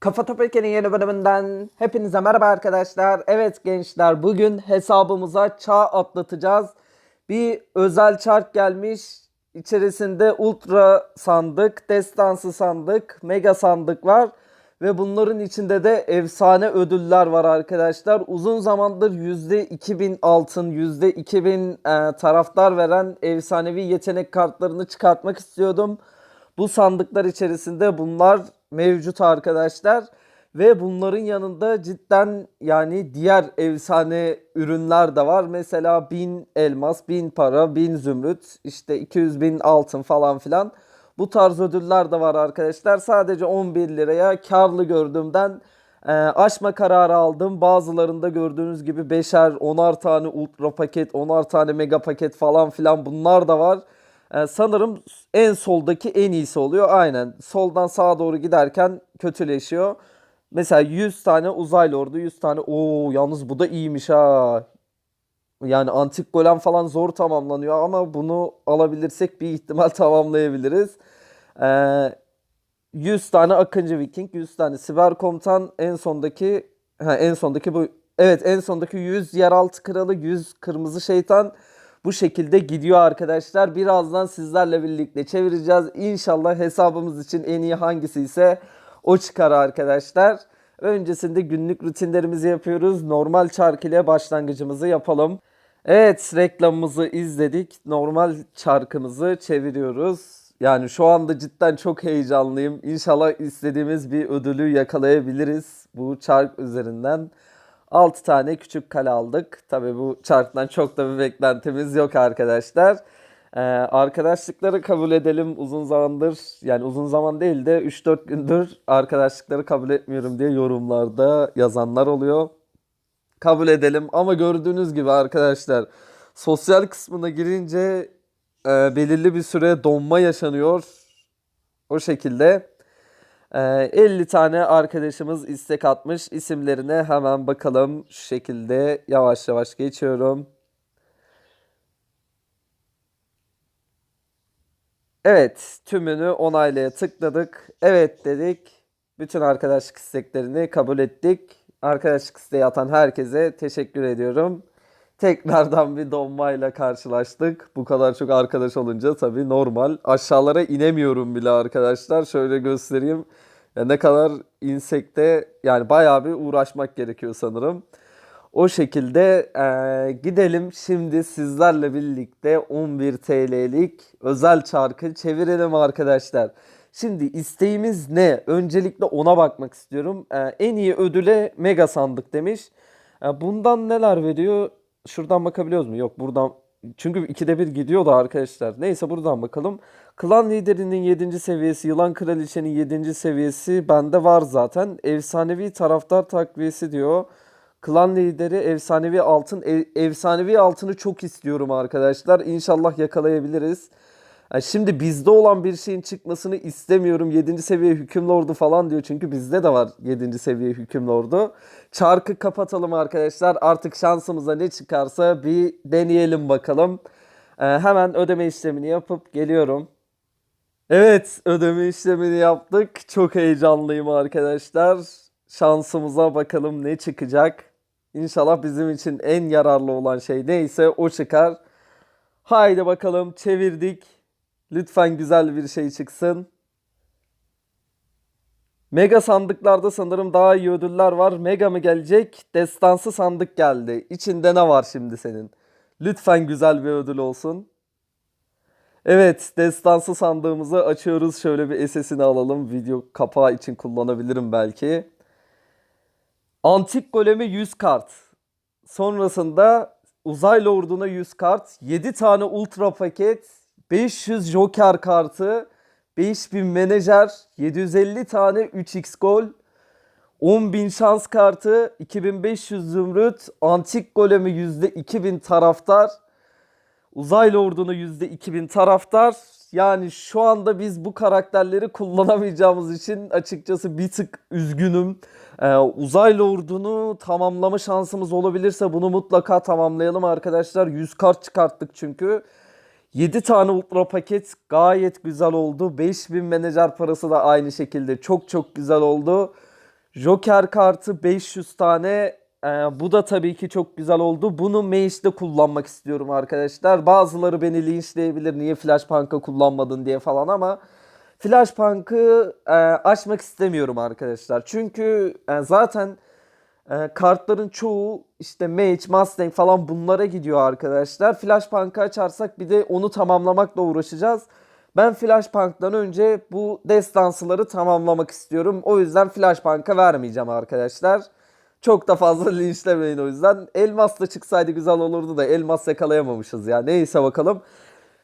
Kafa Topik'in yeni bölümünden hepinize merhaba arkadaşlar. Evet gençler bugün hesabımıza çağ atlatacağız. Bir özel çark gelmiş. İçerisinde ultra sandık, destansı sandık, mega sandık var. Ve bunların içinde de efsane ödüller var arkadaşlar. Uzun zamandır %2000 altın, %2000 e, taraftar veren efsanevi yetenek kartlarını çıkartmak istiyordum. Bu sandıklar içerisinde bunlar mevcut arkadaşlar. Ve bunların yanında cidden yani diğer efsane ürünler de var. Mesela 1000 elmas, 1000 para, 1000 zümrüt, işte 200 bin altın falan filan. Bu tarz ödüller de var arkadaşlar. Sadece 11 liraya karlı gördüğümden e, açma kararı aldım. Bazılarında gördüğünüz gibi 5'er, 10'ar tane ultra paket, 10'ar tane mega paket falan filan bunlar da var. E, sanırım en soldaki en iyisi oluyor. Aynen. Soldan sağa doğru giderken kötüleşiyor. Mesela 100 tane uzaylı ordu, 100 tane. Oo yalnız bu da iyiymiş ha. Yani antik golem falan zor tamamlanıyor ama bunu alabilirsek bir ihtimal tamamlayabiliriz. Ee, 100 tane Akıncı Viking, 100 tane Siber Komutan, en sondaki ha, en sondaki bu evet en sondaki 100 Yeraltı Kralı, 100 Kırmızı Şeytan bu şekilde gidiyor arkadaşlar. Birazdan sizlerle birlikte çevireceğiz. İnşallah hesabımız için en iyi hangisi ise o çıkar arkadaşlar. Öncesinde günlük rutinlerimizi yapıyoruz. Normal çark ile başlangıcımızı yapalım. Evet reklamımızı izledik. Normal çarkımızı çeviriyoruz. Yani şu anda cidden çok heyecanlıyım. İnşallah istediğimiz bir ödülü yakalayabiliriz bu çark üzerinden. 6 tane küçük kale aldık. Tabii bu çarktan çok da bir beklentimiz yok arkadaşlar. Ee, arkadaşlıkları kabul edelim uzun zamandır yani uzun zaman değil de 3-4 gündür arkadaşlıkları kabul etmiyorum diye yorumlarda yazanlar oluyor. Kabul edelim ama gördüğünüz gibi arkadaşlar sosyal kısmına girince e, belirli bir süre donma yaşanıyor. O şekilde. Ee, 50 tane arkadaşımız istek atmış. İsimlerine hemen bakalım. Şu şekilde yavaş yavaş geçiyorum. Evet, tümünü onaylaya tıkladık. Evet dedik. Bütün arkadaşlık isteklerini kabul ettik. Arkadaşlık isteği atan herkese teşekkür ediyorum. Tekrardan bir donmayla karşılaştık. Bu kadar çok arkadaş olunca tabii normal. Aşağılara inemiyorum bile arkadaşlar. Şöyle göstereyim. Ya ne kadar insekte yani bayağı bir uğraşmak gerekiyor sanırım. O şekilde eee, gidelim şimdi sizlerle birlikte 11 TL'lik özel çarkı çevirelim arkadaşlar. Şimdi isteğimiz ne? Öncelikle ona bakmak istiyorum. Eee, en iyi ödüle mega sandık demiş. Eee, bundan neler veriyor? Şuradan bakabiliyoruz mu? Yok buradan. Çünkü ikide bir gidiyor da arkadaşlar. Neyse buradan bakalım. Klan liderinin 7. seviyesi, Yılan Kraliçenin 7. seviyesi bende var zaten. Efsanevi taraftar takviyesi diyor. Klan lideri efsanevi altın. E- efsanevi altını çok istiyorum arkadaşlar. İnşallah yakalayabiliriz. Yani şimdi bizde olan bir şeyin çıkmasını istemiyorum. 7. seviye hükümlordu falan diyor. Çünkü bizde de var 7. seviye hükümlordu. Çarkı kapatalım arkadaşlar. Artık şansımıza ne çıkarsa bir deneyelim bakalım. Ee, hemen ödeme işlemini yapıp geliyorum. Evet, ödeme işlemini yaptık. Çok heyecanlıyım arkadaşlar. Şansımıza bakalım ne çıkacak. İnşallah bizim için en yararlı olan şey neyse o çıkar. Haydi bakalım çevirdik. Lütfen güzel bir şey çıksın. Mega sandıklarda sanırım daha iyi ödüller var. Mega mı gelecek? Destansı sandık geldi. İçinde ne var şimdi senin? Lütfen güzel bir ödül olsun. Evet, destansı sandığımızı açıyoruz. Şöyle bir SS'ini alalım. Video kapağı için kullanabilirim belki. Antik golemi 100 kart. Sonrasında uzaylı orduna 100 kart. 7 tane ultra paket. 500 joker kartı. 5000 menajer. 750 tane 3x gol. 10.000 şans kartı. 2500 zümrüt. Antik golemi %2000 taraftar. Uzaylı ordunu %2000 taraftar. Yani şu anda biz bu karakterleri kullanamayacağımız için açıkçası bir tık üzgünüm. Ee, uzaylı ordunu tamamlama şansımız olabilirse bunu mutlaka tamamlayalım arkadaşlar. 100 kart çıkarttık çünkü. 7 tane ultra paket gayet güzel oldu. 5000 menajer parası da aynı şekilde çok çok güzel oldu. Joker kartı 500 tane. Ee, bu da tabii ki çok güzel oldu. Bunu Mage'de kullanmak istiyorum arkadaşlar. Bazıları beni linçleyebilir. Niye Flashpunk'a kullanmadın diye falan ama Flashpunk'ı e, açmak istemiyorum arkadaşlar. Çünkü e, zaten e, kartların çoğu işte Mage, Mustang falan bunlara gidiyor arkadaşlar. Flashpunk'ı açarsak bir de onu tamamlamakla uğraşacağız. Ben Flashpunk'tan önce bu destansıları tamamlamak istiyorum. O yüzden Flashpunk'a vermeyeceğim arkadaşlar. Çok da fazla linçlemeyin o yüzden. Elmas da çıksaydı güzel olurdu da elmas yakalayamamışız ya. Neyse bakalım.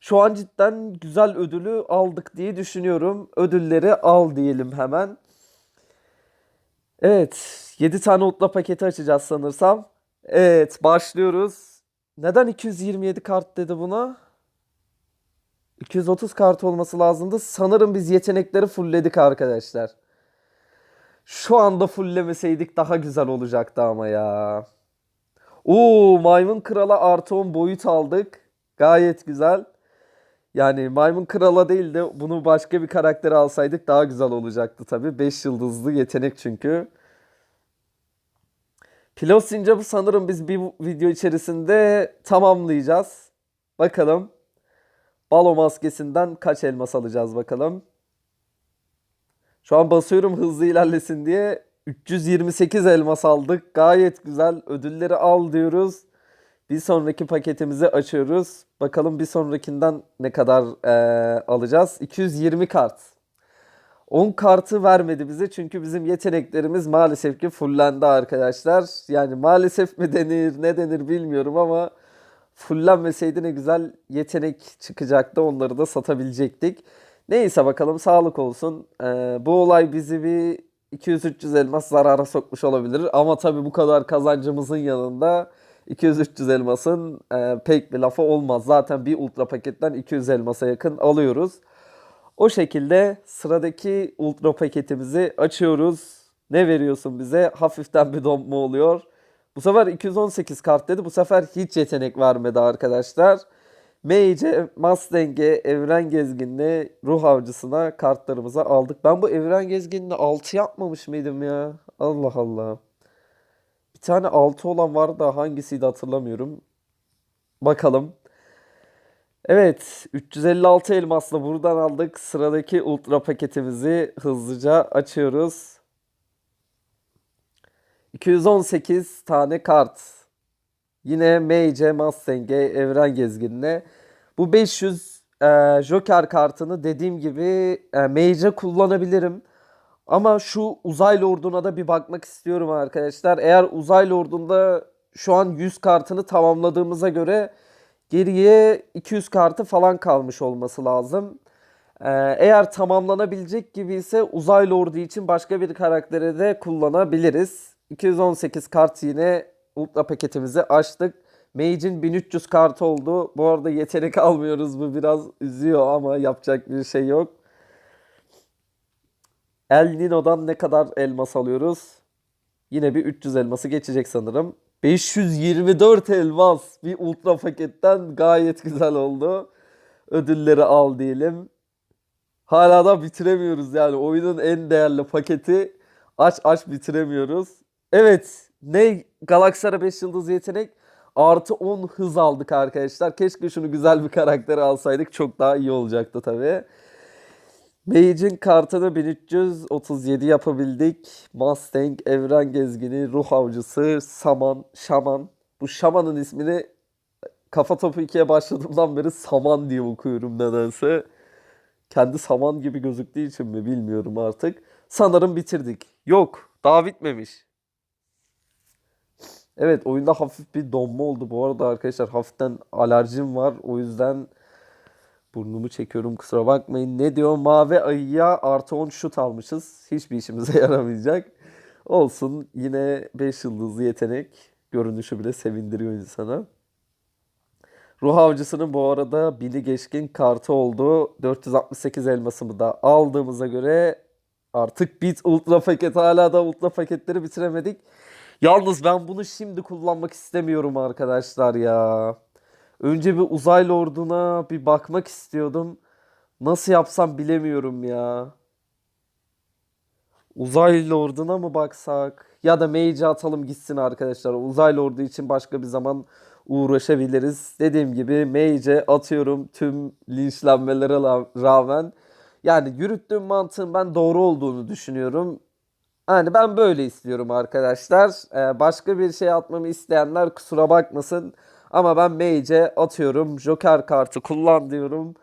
Şu an cidden güzel ödülü aldık diye düşünüyorum. Ödülleri al diyelim hemen. Evet. 7 tane utla paketi açacağız sanırsam. Evet başlıyoruz. Neden 227 kart dedi buna? 230 kart olması lazımdı. Sanırım biz yetenekleri fullledik arkadaşlar. Şu anda fulllemeseydik daha güzel olacaktı ama ya. Oo, Maymun Kral'a artı 10 boyut aldık. Gayet güzel. Yani Maymun Kral'a değil de bunu başka bir karaktere alsaydık daha güzel olacaktı tabii. 5 yıldızlı yetenek çünkü. Pilot Sincap'ı sanırım biz bir video içerisinde tamamlayacağız. Bakalım. Balo maskesinden kaç elmas alacağız bakalım. Şu an basıyorum hızlı ilerlesin diye. 328 elmas aldık. Gayet güzel. Ödülleri al diyoruz. Bir sonraki paketimizi açıyoruz. Bakalım bir sonrakinden ne kadar eee, alacağız. 220 kart. 10 kartı vermedi bize çünkü bizim yeteneklerimiz maalesef ki fullendi arkadaşlar. Yani maalesef mi denir ne denir bilmiyorum ama fullenmeseydi ne güzel yetenek çıkacaktı onları da satabilecektik. Neyse bakalım sağlık olsun. Ee, bu olay bizi bir 200-300 elmas zarara sokmuş olabilir ama tabii bu kadar kazancımızın yanında 200-300 elmasın e, pek bir lafı olmaz. Zaten bir ultra paketten 200 elmasa yakın alıyoruz. O şekilde sıradaki ultra paketimizi açıyoruz. Ne veriyorsun bize? Hafiften bir donma oluyor. Bu sefer 218 kart dedi. Bu sefer hiç yetenek vermedi arkadaşlar. Mage'e, Mustang'e, Evren Gezgin'le, Ruh Avcısı'na kartlarımızı aldık. Ben bu Evren Gezgin'le 6 yapmamış mıydım ya? Allah Allah. Tane 6 olan vardı da hangisiydi hatırlamıyorum. Bakalım. Evet, 356 elmasla buradan aldık. Sıradaki ultra paketimizi hızlıca açıyoruz. 218 tane kart. Yine Mage, Mustang'e, Evren Gezgin'le. Bu 500 e, Joker kartını dediğim gibi e, Mage'e kullanabilirim. Ama şu uzaylı orduna da bir bakmak istiyorum arkadaşlar. Eğer uzaylı ordunda şu an 100 kartını tamamladığımıza göre geriye 200 kartı falan kalmış olması lazım. Ee, eğer tamamlanabilecek gibi ise uzaylı ordu için başka bir karaktere de kullanabiliriz. 218 kart yine ultra paketimizi açtık. Mage'in 1300 kartı oldu. Bu arada yetenek almıyoruz. Bu biraz üzüyor ama yapacak bir şey yok. El Nino'dan ne kadar elmas alıyoruz? Yine bir 300 elması geçecek sanırım. 524 elmas bir ultra paketten gayet güzel oldu. Ödülleri al diyelim. Hala da bitiremiyoruz yani oyunun en değerli paketi aç aç bitiremiyoruz. Evet ne Galaksara 5 yıldız yetenek artı 10 hız aldık arkadaşlar. Keşke şunu güzel bir karakter alsaydık çok daha iyi olacaktı tabii. Mage'in kartını 1337 yapabildik. Mustang, Evren Gezgini, Ruh Avcısı, Saman, Şaman. Bu Şaman'ın ismini Kafa Topu 2'ye başladığımdan beri Saman diye okuyorum nedense. Kendi saman gibi gözüktüğü için mi bilmiyorum artık. Sanırım bitirdik. Yok, daha bitmemiş. Evet, oyunda hafif bir donma oldu. Bu arada arkadaşlar hafiften alerjim var. O yüzden burnumu çekiyorum kusura bakmayın. Ne diyor? Mavi ayıya artı 10 şut almışız. Hiçbir işimize yaramayacak. Olsun. Yine 5 yıldızlı yetenek. Görünüşü bile sevindiriyor insana. Ruh Avcısı'nın bu arada bini geçkin kartı oldu. 468 elmasımı da aldığımıza göre artık bit ultra paket hala da ultra paketleri bitiremedik. Yalnız ben bunu şimdi kullanmak istemiyorum arkadaşlar ya. Önce bir uzaylı orduna bir bakmak istiyordum. Nasıl yapsam bilemiyorum ya. Uzaylı orduna mı baksak? Ya da Mage'i atalım gitsin arkadaşlar. Uzaylı ordu için başka bir zaman uğraşabiliriz. Dediğim gibi Mage'e atıyorum tüm linçlenmelere rağmen. Yani yürüttüğüm mantığın ben doğru olduğunu düşünüyorum. Yani ben böyle istiyorum arkadaşlar. Ee, başka bir şey atmamı isteyenler kusura bakmasın. Ama ben Mage'e atıyorum. Joker kartı kullan diyorum.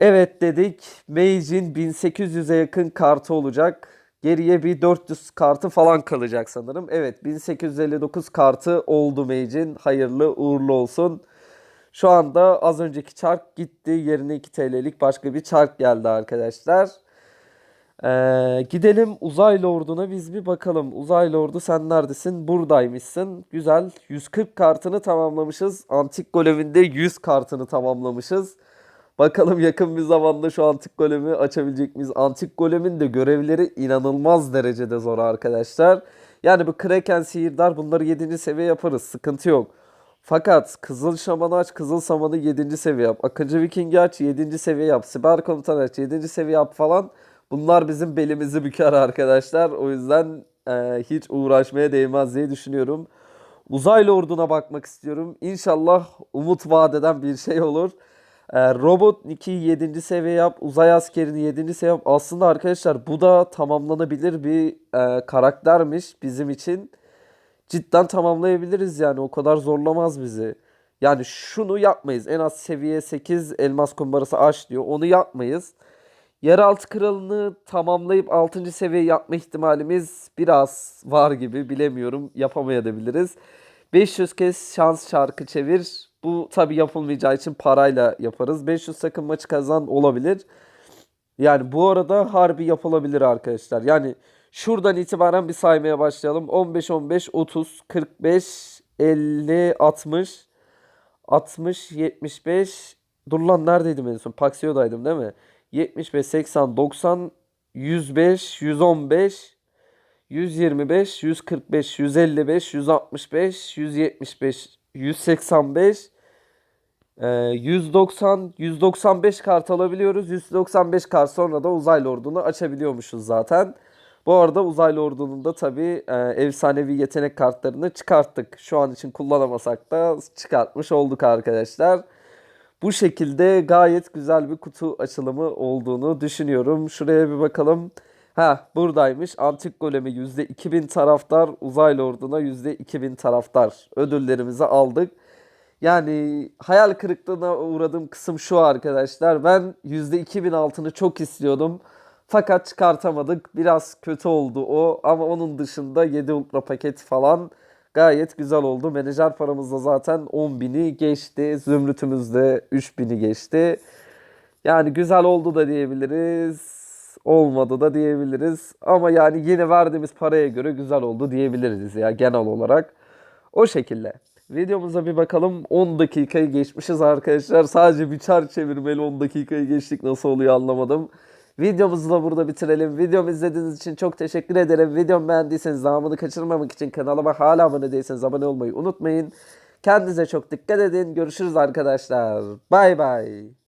Evet dedik. Mage'in 1800'e yakın kartı olacak. Geriye bir 400 kartı falan kalacak sanırım. Evet 1859 kartı oldu Mage'in. Hayırlı uğurlu olsun. Şu anda az önceki çark gitti. Yerine 2 TL'lik başka bir çark geldi arkadaşlar. Ee, gidelim uzaylı orduna biz bir bakalım. Uzaylı ordu sen neredesin? Buradaymışsın. Güzel. 140 kartını tamamlamışız. Antik goleminde 100 kartını tamamlamışız. Bakalım yakın bir zamanda şu antik golemi açabilecek miyiz? Antik golemin de görevleri inanılmaz derecede zor arkadaşlar. Yani bu Kraken sihirdar bunları 7. seviye yaparız. Sıkıntı yok. Fakat Kızıl Şaman'ı aç, Kızıl Saman'ı 7. seviye yap. Akıncı Viking'i aç, 7. seviye yap. Siber Komutanı aç, 7. seviye yap falan. Bunlar bizim belimizi büker arkadaşlar. O yüzden e, hiç uğraşmaya değmez diye düşünüyorum. Uzaylı orduna bakmak istiyorum. İnşallah umut vaat eden bir şey olur. E, Robot 2'yi 7. seviye yap. Uzay askerini 7. seviye yap. Aslında arkadaşlar bu da tamamlanabilir bir e, karaktermiş bizim için. Cidden tamamlayabiliriz yani. O kadar zorlamaz bizi. Yani şunu yapmayız. En az seviye 8 elmas kumbarası aç diyor. Onu yapmayız. Yeraltı kralını tamamlayıp 6. seviye yapma ihtimalimiz biraz var gibi bilemiyorum. Yapamayabiliriz. 500 kez şans şarkı çevir. Bu tabi yapılmayacağı için parayla yaparız. 500 sakın maçı kazan olabilir. Yani bu arada harbi yapılabilir arkadaşlar. Yani şuradan itibaren bir saymaya başlayalım. 15, 15, 30, 45, 50, 60, 60, 75. Dur lan neredeydim en son? Paxio'daydım değil mi? 75, 80, 90, 105, 115, 125, 145, 155, 165, 175, 185, ee, 190, 195 kart alabiliyoruz. 195 kart sonra da uzaylı ordunu açabiliyormuşuz zaten. Bu arada uzaylı ordunun da tabii e, efsanevi yetenek kartlarını çıkarttık. Şu an için kullanamasak da çıkartmış olduk arkadaşlar. Bu şekilde gayet güzel bir kutu açılımı olduğunu düşünüyorum. Şuraya bir bakalım. Ha buradaymış. Antik golemi %2000 taraftar, uzaylı orduna %2000 taraftar. Ödüllerimizi aldık. Yani hayal kırıklığına uğradığım kısım şu arkadaşlar. Ben %2000 altını çok istiyordum. Fakat çıkartamadık. Biraz kötü oldu o. Ama onun dışında 7 ultra paket falan gayet güzel oldu. Menajer paramız da zaten 10.000'i geçti. Zümrütümüz de 3.000'i geçti. Yani güzel oldu da diyebiliriz. Olmadı da diyebiliriz. Ama yani yine verdiğimiz paraya göre güzel oldu diyebiliriz ya genel olarak. O şekilde. Videomuza bir bakalım. 10 dakikayı geçmişiz arkadaşlar. Sadece bir çar çevirmeli 10 dakikayı geçtik. Nasıl oluyor anlamadım. Videomuzu da burada bitirelim. Videomu izlediğiniz için çok teşekkür ederim. Videomu beğendiyseniz devamını kaçırmamak için kanalıma hala abone değilseniz abone olmayı unutmayın. Kendinize çok dikkat edin. Görüşürüz arkadaşlar. Bay bay.